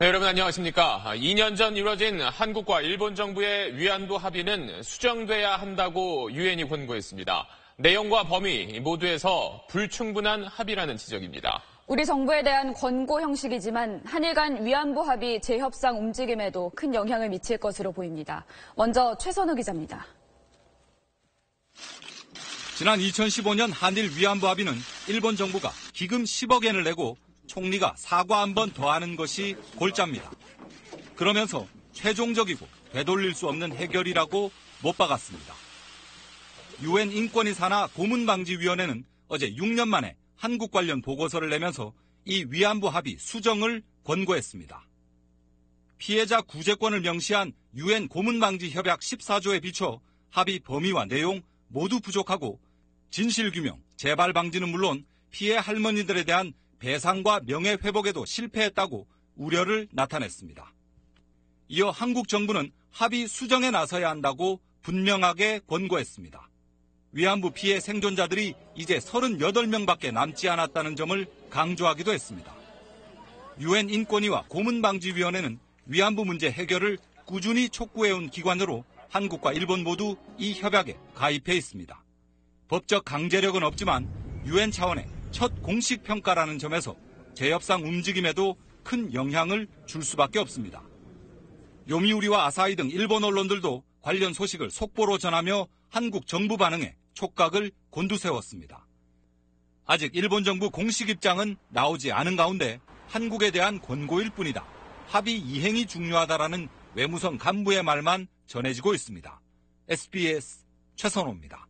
네, 여러분 안녕하십니까. 2년 전 이뤄진 한국과 일본 정부의 위안부 합의는 수정돼야 한다고 유엔이 권고했습니다. 내용과 범위 모두에서 불충분한 합의라는 지적입니다. 우리 정부에 대한 권고 형식이지만 한일 간 위안부 합의 재협상 움직임에도 큰 영향을 미칠 것으로 보입니다. 먼저 최선우 기자입니다. 지난 2015년 한일 위안부 합의는 일본 정부가 기금 10억 엔을 내고 총리가 사과 한 번 더 하는 것이 골자입니다. 그러면서 최종적이고 되돌릴 수 없는 해결이라고 못 박았습니다. 유엔 인권위 산하 고문방지위원회는 어제 6년 만에 한국 관련 보고서를 내면서 이 위안부 합의 수정을 권고했습니다. 피해자 구제권을 명시한 유엔 고문방지 협약 14조에 비춰 합의 범위와 내용 모두 부족하고 진실규명, 재발 방지는 물론 피해 할머니들에 대한 배상과 명예 회복에도 실패했다고 우려를 나타냈습니다. 이어 한국 정부는 합의 수정에 나서야 한다고 분명하게 권고했습니다. 위안부 피해 생존자들이 이제 38명밖에 남지 않았다는 점을 강조하기도 했습니다. 유엔 인권위와 고문방지위원회는 위안부 문제 해결을 꾸준히 촉구해온 기관으로 한국과 일본 모두 이 협약에 가입해 있습니다. 법적 강제력은 없지만 유엔 차원의 첫 공식 평가라는 점에서 재협상 움직임에도 큰 영향을 줄 수밖에 없습니다. 요미우리와 아사히 등 일본 언론들도 관련 소식을 속보로 전하며 한국 정부 반응에 촉각을 곤두세웠습니다. 아직 일본 정부 공식 입장은 나오지 않은 가운데 한국에 대한 권고일 뿐이다. 합의 이행이 중요하다라는 외무성 간부의 말만 전해지고 있습니다. SBS 최선호입니다.